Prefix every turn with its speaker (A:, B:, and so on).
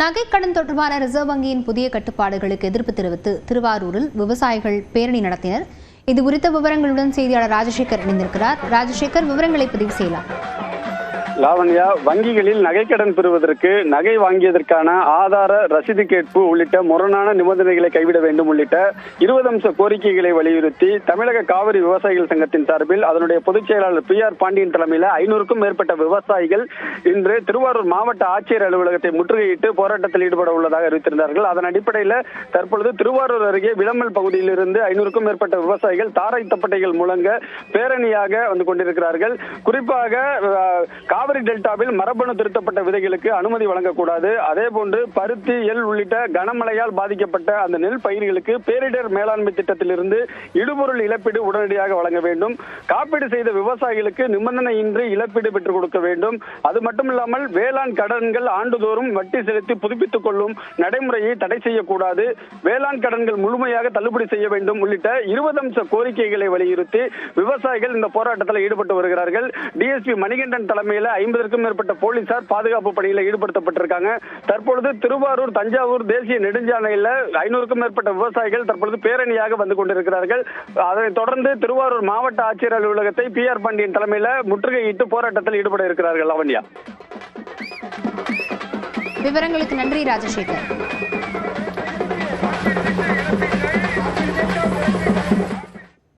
A: நகைக்கடன் தொடர்பான ரிசர்வ் வங்கியின் புதிய கட்டுப்பாடுகளுக்கு எதிர்ப்பு தெரிவித்து திருவாரூரில் விவசாயிகள் பேரணி நடத்தினர் இது குறித்த விவரங்களுடன் செய்தியாளர் ராஜசேகர் இணைந்திருக்கிறார் ராஜசேகர் விவரங்களை பதிவு செய்யலாம்
B: லாவண்யா வங்கிகளில் நகைக்கடன் பெறுவதற்கு நகை வாங்கியதற்கான ஆதார ரசீது கேட்பு உள்ளிட்ட முரணான நிபந்தனைகளை கைவிட வேண்டும் உள்ளிட்ட இருபது அம்ச கோரிக்கைகளை வலியுறுத்தி தமிழக காவிரி விவசாயிகள் சங்கத்தின் சார்பில் அதனுடைய பொதுச் செயலாளர் பி ஆர் பாண்டியன் தலைமையில் ஐநூறுக்கும் மேற்பட்ட விவசாயிகள் இன்று திருவாரூர் மாவட்ட ஆட்சியர் அலுவலகத்தை முற்றுகையிட்டு போராட்டத்தில் ஈடுபட உள்ளதாக அறிவித்திருந்தார்கள் அதன் அடிப்படையில் தற்பொழுது திருவாரூர் அருகே விளம்பல் பகுதியில் இருந்து ஐநூறுக்கும் மேற்பட்ட விவசாயிகள் தாரை தப்பட்டைகள் முழங்க பேரணியாக வந்து கொண்டிருக்கிறார்கள் குறிப்பாக காவிரி டெல்டாவில் மரபணு திருத்தப்பட்ட விதைகளுக்கு அனுமதி வழங்கக்கூடாது அதே போன்று பருத்தி எல் உள்ளிட்ட கனமழையால் பாதிக்கப்பட்ட அந்த நெல் பயிர்களுக்கு பேரிடர் மேலாண்மை திட்டத்திலிருந்து இடுபொருள் இழப்பீடு உடனடியாக வழங்க வேண்டும் காப்பீடு செய்த விவசாயிகளுக்கு நிபந்தனையின்றி இழப்பீடு பெற்றுக் கொடுக்க வேண்டும் அது மட்டுமில்லாமல் வேளாண் கடன்கள் ஆண்டுதோறும் வட்டி செலுத்தி புதுப்பித்துக் கொள்ளும் நடைமுறையை தடை செய்யக்கூடாது வேளாண் கடன்கள் முழுமையாக தள்ளுபடி செய்ய வேண்டும் உள்ளிட்ட இருபது அம்ச கோரிக்கைகளை வலியுறுத்தி விவசாயிகள் இந்த போராட்டத்தில் ஈடுபட்டு வருகிறார்கள் டிஎஸ்பி மணிகண்டன் தலைமையில் ஐம்பதற்கும் மேற்பட்ட போலீசார் பாதுகாப்பு பணியில் ஈடுபடுத்தப்பட்டிருக்காங்க தற்பொழுது திருவாரூர் தஞ்சாவூர் தேசிய நெடுஞ்சாலையில் ஐநூறுக்கும் மேற்பட்ட விவசாயிகள் தற்பொழுது பேரணியாக வந்து கொண்டிருக்கிறார்கள் அதனைத் தொடர்ந்து திருவாரூர் மாவட்ட ஆட்சியர் அலுவலகத்தை பி ஆர் பாண்டியன் தலைமையில் முற்றுகையிட்டு போராட்டத்தில் ஈடுபட இருக்கிறார்கள் லாவண்யா
A: விவரங்களுக்கு நன்றி ராஜசேகர்